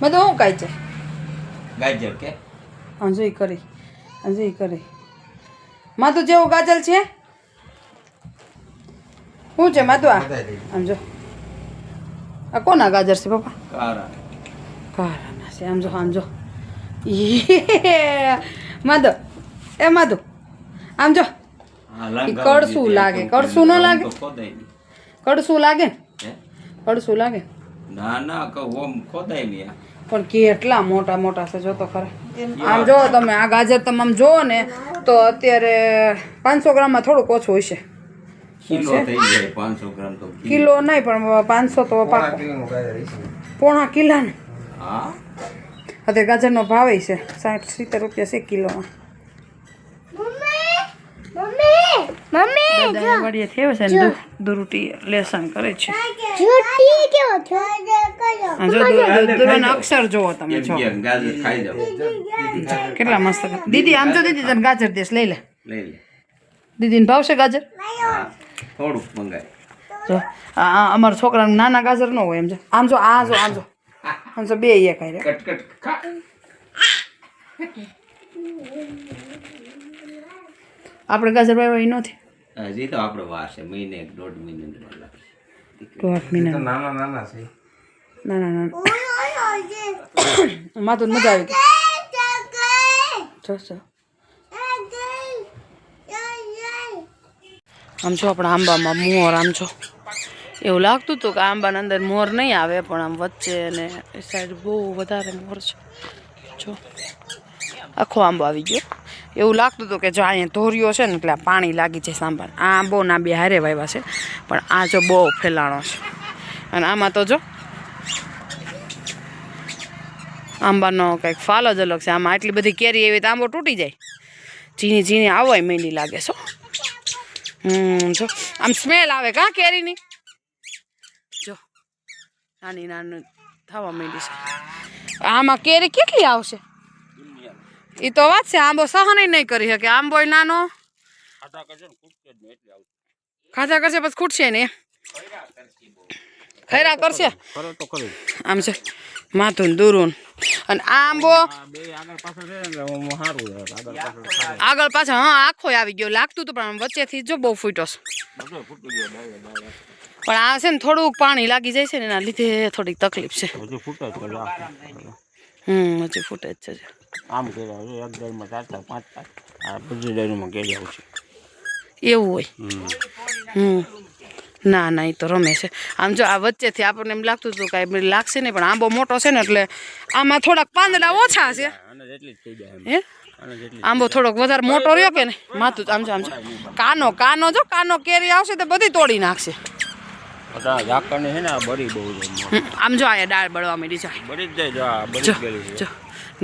બધું હું કાંઈ છે ગાજર કે અંજોઈ કરી અંજોઈ કરી માધુ જેવું ગાજર છે શું છે માધુ આ બધાય લઈ આમ જો આ કોના ગાજર છે પપ્પા કારા કારાના છે સમજો સમજો માધુ જો એ માધુ આમ જો કડશું લાગે. કડશું ન લાગે? તો કડશું લાગે ને? કડશું લાગે? ના ના કે ઓમ ખોદાય મિયા પણ કેટલા મોટા મોટા છે જો તો ખરા. આમ જો તમે આ ગાજર તમે આમ જોવો ને તો અત્યારે પાંચસો ગ્રામમાં થોડુંક ઓછું હશે. કિલો થઈ જાય પાંચસો ગ્રામ તો કિલો. નહીં પણ પાંચસો તો પોણા પાકો. પોણા કિલાનું? હા? અત્યારે ગાજરનો ભાવ છે સાઠ સિત્તેર રૂપિયા છે કિલોમાં. દાદા વડીએ થયો છે ને દુ- દુરુટી લેસન કરે છે. આ જો દુ- દુ- અક્ષર જોવો તમે એમ જો. કે ગાજર ખાઈ જાવ કેટલા મસ્ત દીદી આમ જો દીદી તને ગાજર દેશ લઈ લે. દીદીને ભાવશે ગાજર? થોડું મંગાય. જો આ આ અમારા છોકરાને નાના ગાજર ન હોય એમ જો. આમ જો આ જો આમ જો. આમ જો બે એક હારે. કટ કટ આપણે ગાજર વાવ્યા એ નથી હજી તો આપણે વાર છે મહિને એક દોઢ મહિને દોઢ મહિના નાના નાના છે ના ના ના માતું મજા આવી જો આમ છો આપણા આંબામાં મોર આમ છો એવું લાગતું હતું કે આંબાના અંદર મોર નહીં આવે પણ આમ વચ્ચે અને એ સાઈડ બહુ વધારે મોર છે જો આખો આંબો આવી ગયો એવું લાગતું હતું કે જો અહીંયા ધોર્યો છે ને એટલે પાણી લાગી છે સાંભળ. આ આંબો ના બે હારે વાવ્યા છે, પણ આ જો બહુ ફેલાણો છે. અને આમાં તો જો આંબાનો કંઈક ફાલ જ અલગ છે. આમાં આટલી બધી કેરી એવી તો આંબો તૂટી જાય. ઝીણી ઝીણી આવવાય મેંડી લાગે છો હમ, જો. આમ સ્મેલ આવે કાં કેરીની? જો, નાની નાની થવા માંડી છે. આમાં કેરી કેટલી આવશે? એ તો વાત છે આંબો સહન નહીં કરી શકે. આંબો નાનો. ખાધા કરશે પછી ખૂટશે ને. ખૈરા કરશે? કરો તો ખરું આમ છે માથું દૂરું અને આ આંબો આગળ પાછળ છે ને એટલે આમ સારું રહે આગળ પાછળ આગળ પાછળ હા આખો આવી ગયો લાગતું હતું પણ આમ વચ્ચેથી જો બહુ ફૂટ્યો છે. પણ આ છે ને થોડુંક પાણી લાગી જાય છે ને એના લીધે થોડીક તકલીફ છે. હમ હજી ફૂટે જ છે આમ કર્યા છે એક ડાયરમાં ચાર ચાર પાંચ પાંચ આ બધી ડાયરીમાં કેરી આવશે એવું હોય? હમ. ના ના એ તો રમે છે. આમ જો આ વચ્ચેથી આપણને એમ લાગતું હતું કાંઈ લાગશે નહીં પણ આંબો મોટો છે ને એટલે આમાં થોડાક પાંદડા ઓછા છે. હે? આંબો થોડોક વધારે મોટો રહ્યો કે ને માથું આમ જો આમ જો. કાનો કાનો જો કાનો કેરી આવશે તો બધી તોડી નાખશે. છે ને આ બહુ છે. આમ જો અહીંયા દાળ બળવા મળી જાય બળી જ જાય જો બળી ગયેલી છે. જો.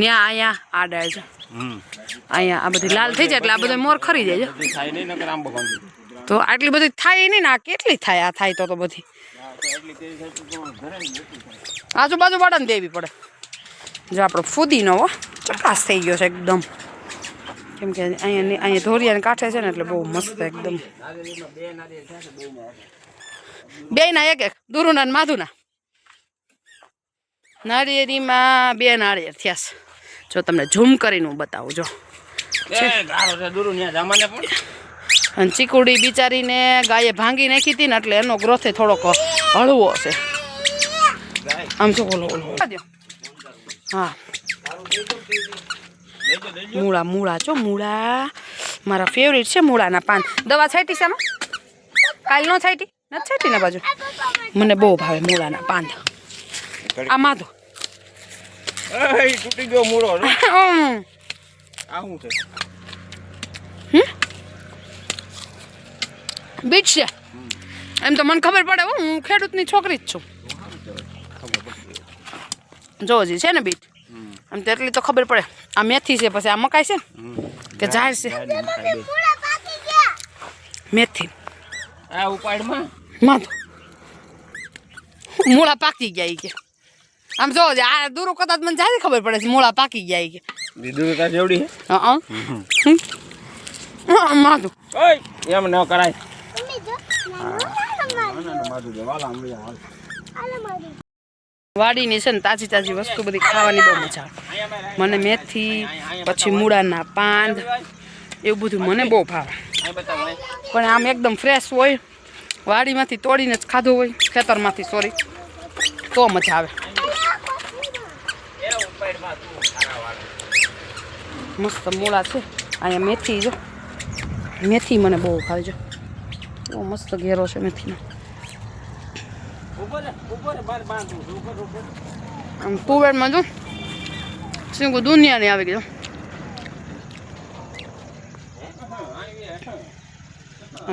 ન્યા અહીંયા આ દાળ છે. અહીંયા આ બધી લાલ થઈ જાય એટલે આ બધો મોર ખરી જાય થાય નહીં નકર આંબો કાંદી તો આટલી બધી થાય નહીં ને આ કેટલી થાય? આ થાય તો તો બધી. આજુબાજુ વાળાને દેવી પડે. જો આપણો ફૂદીનો હો ચકાસ થઈ ગયો છે એકદમ. કેમ કે અહીંયા અહીંયા ધોરિયાને કાંઠે છે ને એટલે બહુ મસ્ત એકદમ. બે ના એક એક દુરુના ને માધુના. નાળિયેરીમાં બે નાળિયેર થયા છે. જો તમને ઝૂમ કરીને હું બતાવું જો. અને ચીકુડી બિચારીને ગાયે ભાંગી નાખી હતી ને એટલે એનો ગ્રોથ થોડોક હળવો છે. આમ જો ઓલો ઓલો ઓલો. હા. મૂળા મૂળા જો મૂળા. મારા ફેવરિટ છે મૂળાના પાન. દવા છાંટી છે કાલ નો છાંટી? નથી છાંટી ને બાજુ. મને બહુ ભાવે મૂળાના પાન આ માધો. તૂટી ગયો મૂળો બીજ. છે. એમ તો મને ખબર પડે હો હું ખેડૂતની છોકરી જ છું. જો હજી છે ને બીટ આમ તો એટલી તો ખબર પડે. આ મેથી છે પછી આ મકાઈ છે કે જાહેર છે? મેથી. આ ઉપાડમાં? માથું મૂળા પાકી ગયા ઈ કે. આમ જો આ દૂરો કદાચ મને જાજી ખબર પડે છે મૂળા પાકી ગયા ઈ કે. દીધું તાર જેવડી હા માથું. ઓય એમ ન કરાય. માથું દે વાલા આમ હાલ વાડીની છે ને તાજી તાજી વસ્તુ બધી ખાવાની બહુ મજા આવે. મને મેથી પછી મૂળાના પાન એવું બધું મને બહુ ભાવે. પણ આમ એકદમ ફ્રેશ હોય વાડીમાંથી તોડીને જ ખાધું હોય, ખેતરમાંથી સોરી તો મજા આવે. મસ્ત મૂળા છે. અહીંયા મેથી જો મેથી મને બહુ ભાવે જો બહુ મસ્ત ઘેરો છે મેથીનો. તુવેરમાં જો, શું દુનિયાની આવી ગયો.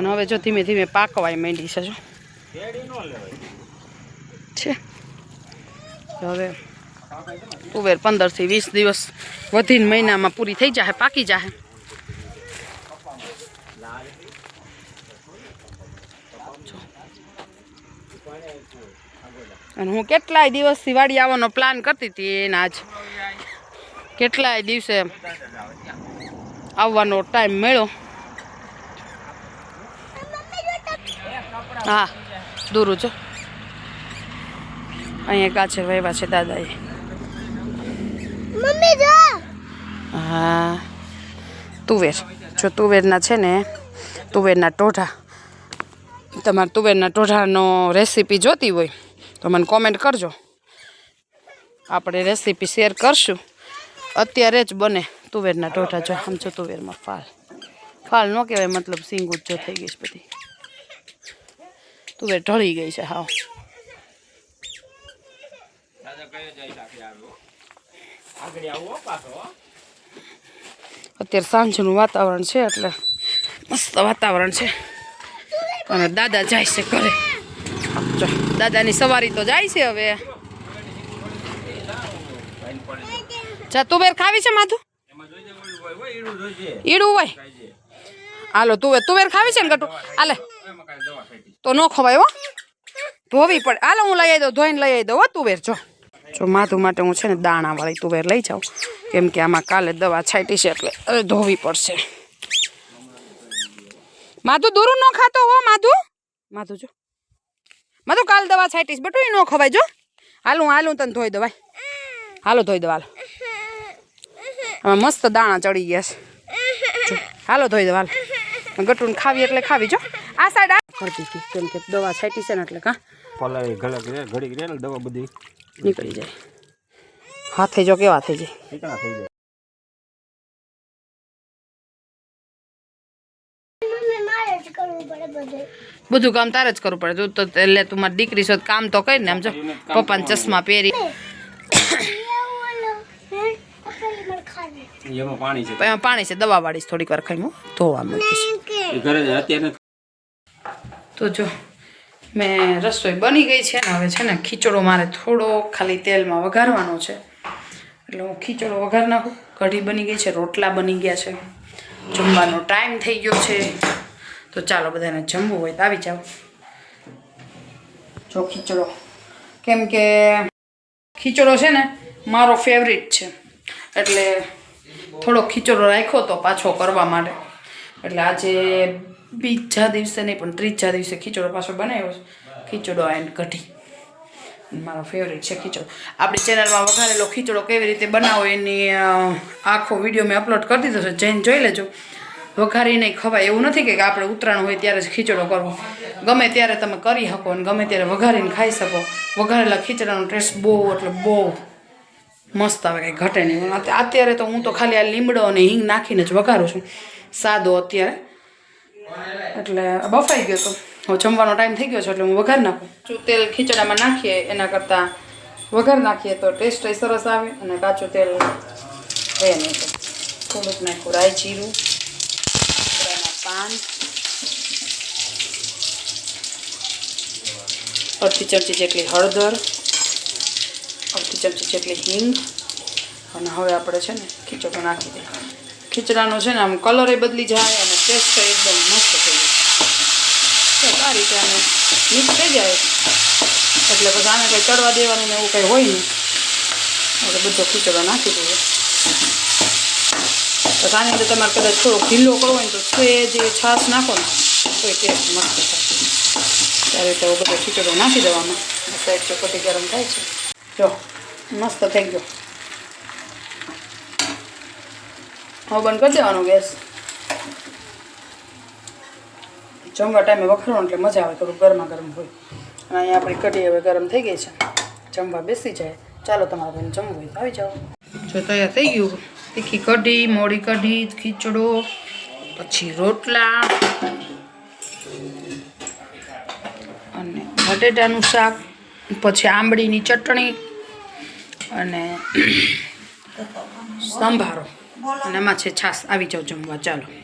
અને હવે જો ધીમે ધીમે પાકવાય માંડી છે જો. છે. હવે તુવેર પંદરથી વીસ દિવસ વધીને મહિનામાં પૂરી થઈ જાય પાકી જાય અને હું કેટલાય દિવસથી વાડી આવવાનો પ્લાન કરતી હતી એના આજ. કેટલાય દિવસે આવવાનો ટાઈમ મળ્યો. હા દૂરું છો અહીંયા ગાજર વહેવા છે દાદાએ. મમ્મી જો. હા તુવેર. જો તુવેરના છે ને તુવેરના ટોઢા તમારે તુવેરના ટોઢાનો રેસીપી જોતી હોય તો મને કોમેન્ટ કરજો. આપણે રેસીપી શેર કરશું. અત્યારે જ બને તુવેરના ટોઢા જો આમ જો તુવેરમાં ફાલ. ફાલ ન કહેવાય મતલબ સિંગું જો થઈ ગઈ છે બધી. તુવેર ઢળી ગઈ છે હો. અત્યારે સાંજનું વાતાવરણ છે એટલે મસ્ત વાતાવરણ છે. અને દાદા જાય છે ઘરે. દાદાની સવારી તો જાય છે હવે. જા તુવેર ખાવી છે હોય, ઈડું હોય. હાલો તુવેર તુવેર ખાવી છે ને ગટુ? હાલે. તો ન ખવાય હો. ધોવી પડે. હાલો હું લઈ આવી દઉં, ધોઈને લઈ આવી દઉં હો તુવેર જો. જો માધું માટે હું છે ને દાણાવાળી તુવેર લઈ જાઉં. કેમ કે આમાં કાલે દવા છાંટી છે એટલે હવે ધોવી પડશે. માધુ દૂરું ન ખાતો હો, માધુ. માધુ જો. માધુ કાલ દવા છાંટીશ બટુ ન ખવાય જો. હાલું હાલું તને ધોઈ દવાય હાલો. ધોઈ દવા હવે મસ્ત દાણા ચડી ગયા છે. હાલો ધોઈ દવા ગટુ ખાવી એટલે ખાવી જો. આ સાઈડ આ કરતી હતી કેમ કે દવા છાંટી છે ને એટલે કાં પલાળી ઘડીક રે ઘડીક રે ને દવા બધી નીકળી જાય. હાથે જો કેવા થઈ જાય. ઠીકણા થઈ જાય. બધું કામ તારે જ કરવું પડે. તું તો એટલે તું મારી દીકરી છો કામ તો કરી ને આમ જો. પપ્પાને ચશ્મા પહેરી. એમાં પાણી છે. એમાં પાણી છે દવા વાળીશ થોડીક વાર ખાઈ હું ધોવા મૂકીશ ઘરે અત્યારે તો જો, મેં રસોઈ બની ગઈ છે ને હવે છે ને ખીચડો મારે થોડો ખાલી તેલમાં વઘારવાનો છે. એટલે હું ખીચડો વઘાર નાખું. કઢી બની ગઈ છે, રોટલા બની ગયા છે. જમવાનો ટાઈમ થઈ ગયો છે. તો ચાલો બધાને જમવું હોય તો આવી જાઓ. જો ખીચડો. કેમ કે ખીચડો છે ને મારો ફેવરિટ છે. એટલે થોડો ખીચડો રાખ્યો તો પાછો કરવા માટે. એટલે આજે બીજા દિવસે નહીં, પણ ત્રીજા દિવસે ખીચડો પાછો બનાવ્યો છે. ખીચડો એન્ડ કઢી. મારો ફેવરિટ છે ખીચડો. આપણી ચેનલમાં વઘારેલો ખીચડો કેવી રીતે બનાવો એની આખો વીડિયો મેં અપલોડ કરી દીધો છે. જઈને જોઈ લેજો. વઘારીને ખવાય. એવું નથી કે આપણે ઉત્તરાયણ હોય ત્યારે જ ખીચડો કરવો. ગમે ત્યારે તમે કરી શકો અને ગમે ત્યારે વઘારીને ખાઈ શકો. વઘારેલા ખીચડાનો ટેસ્ટ બહુ, એટલે બહુ મસ્ત આવે, કંઈ ઘટે નહીં. અત્યારે તો હું તો ખાલી આ લીમડો અને હિંગ નાખીને જ વઘારું છું. સાદો અત્યારે. એટલે બફાઈ ગયો તો. હવે જમવાનો ટાઈમ થઈ ગયો છે એટલે હું વઘાર નાખું. કાચું તેલ ખીચડામાં નાખીએ, એના કરતાં વઘાર નાખીએ તો ટેસ્ટ સરસ આવે અને કાચું તેલ રહે નહીં થોડુંક નાખું રાઈ જીરું પાન, અડધી ચમચી જેટલી હળદર, અડધી ચમચી જેટલી હિંગ અને હવે આપણે છે ને ખીચડો નાખી દઈએ ખીચડાનો છે ને આમ કલર એ બદલી જાય અને ટેસ્ટ એકદમ મસ્ત આ રીતે આને મિક્સ થઈ જાય. એટલે પછી આને કંઈ ચડવા દેવાનું ને એવું કંઈ હોય નહીં. એટલે બધો ખીચડો નાખી દઈએ પછી આની અંદર તમારે કદાચ થોડો ઢીલો કરવો હોય તો છે જે છાશ નાખો ને તો એ ટેસ્ટ મસ્ત થાય. ત્યારે તો બધો ખીચડો નાખી દેવાનો. સાઈડ ચોપટી ગરમ થાય છે. જો, મસ્ત થઈ ગયો. હવે બંધ કરી દેવાનો ગેસ. જમવા ટાઈમે વખરવાનું એટલે મજા આવે થોડું ગરમા ગરમ હોય. અને અહીંયા આપણી કઢી હવે ગરમ થઈ ગઈ છે. જમવા બેસી જાય. ચાલો તમારા ભાઈને જમવું હોય આવી જાઓ. જો તૈયાર થઈ ગયું. તીખી કઢી, મોડી કઢી, ખીચડો, પછી રોટલા. અને બટેટાનું શાક, પછી આંબળીની ચટણી અને સંભારો. અને એમાં છે છાશ. આવી જાઓ જમવા. ચાલો.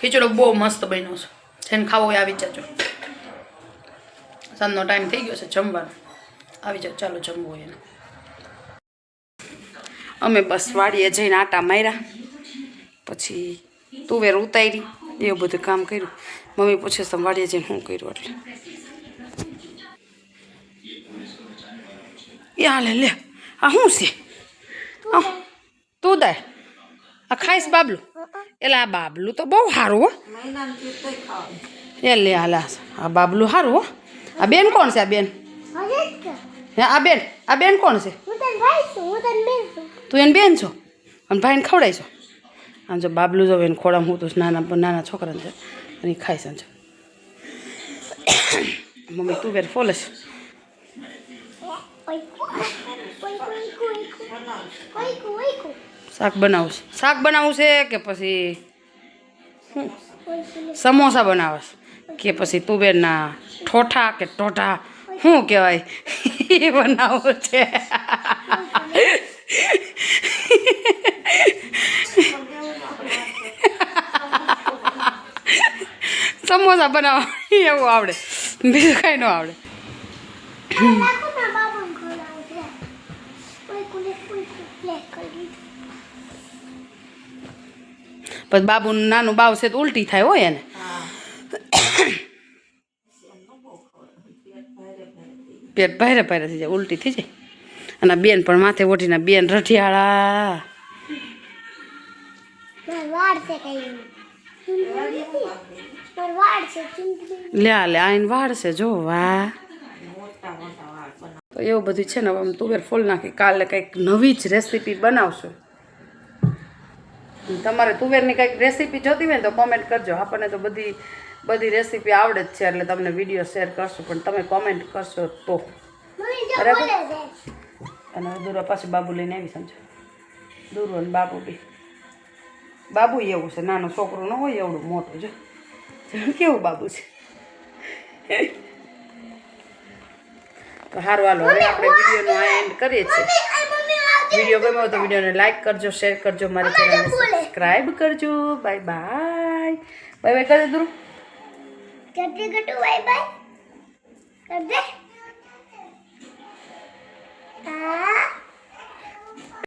ખીચડો બહુ મસ્ત બન્યો છે. જેને ખાવો હોય આવી જજો. સાંજનો ટાઈમ થઈ ગયો છે જમવાનો. આવી જાઓ, ચાલો જમવું હોય એને. અમે બસ વાડીએ જઈને આટા માર્યા. પછી તુવેર ઉતારી, એવું બધું કામ કર્યું. મમ્મી પૂછે તમે વાડીએ જઈને શું કર્યું એટલે? એ હાલે, લે. આ શું છે? તું દે. આ ખાઈશ બાબલું. એટલે આ બાબલું તો બહુ સારું હો. એ લે, હાલા, આ બાબલું સારું હો. આ બેન કોણ છે, આ બેન? હે, આ બેન આ બેન કોણ છે? તું એને બેન છો? અને ભાઈને ખવડાય છો? આમ જો બાબલું જો એને ખોડામ હું તો નાના નાના છોકરાને છે, અને ખાઈશ છે મમ્મી, તું વેર ફોલે છે? ઓય ઓય ઓય ઓય ઓય ઓય શાક બનાવું શાક બનાવવું છે કે પછી સમોસા બનાવે કે પછી તુવેરના ઠોઠા કે ટોઠા શું કહેવાય? એ બનાવવું છે. સમોસા બનાવવા એવું આવડે. બીજું કાંઈ ન આવડે નાખો ના બાબુને ખવડાવું છે ઓય કુલે કુલે લે કરી પછી બાબુનું નાનું બાવ છે તો ઉલટી થાય હોય એને. પેટ ભારે ભારે થઈ જાય ઉલટી થઈ જાય. અને બેન પણ માથે ઓઢીને બેન રઠિયાળા લ્યા લે આઈને વાળશે જો વાહ. તો એવું બધું છે ને હવે આમ તુવેર ફૂલ નાખી કાલે કંઈક નવી જ રેસીપી બનાવશું. તમારે તુવેરની કંઈક રેસીપી જોતી હોય ને તો કોમેન્ટ કરજો. આપણને તો બધી બધી રેસીપી આવડે જ છે એટલે તમને વીડિયો શેર કરશું પણ તમે કોમેન્ટ કરશો તો. બરાબર. અને દૂરો પાછું બાબુ લઈને આવી સમજો. દૂરો અને બાબુ બી બાબુ એવું છે નાનો છોકરો ન હોય એવડું મોટું જો. કેવું બાબુ છે? તો સારું હાલો હવે આપણે વિડીયોનો આ એન્ડ કરીએ છીએ. વીડિયો ગમ્યો તો વિડીયોને લાઈક કરજો શેર કરજો મારી ચેનલને. સબસ્ક્રાઈબ કરજો. બાય બાય બાય બાય કરી દઉં કેટલી ગટુ બાય બાય કરજે આ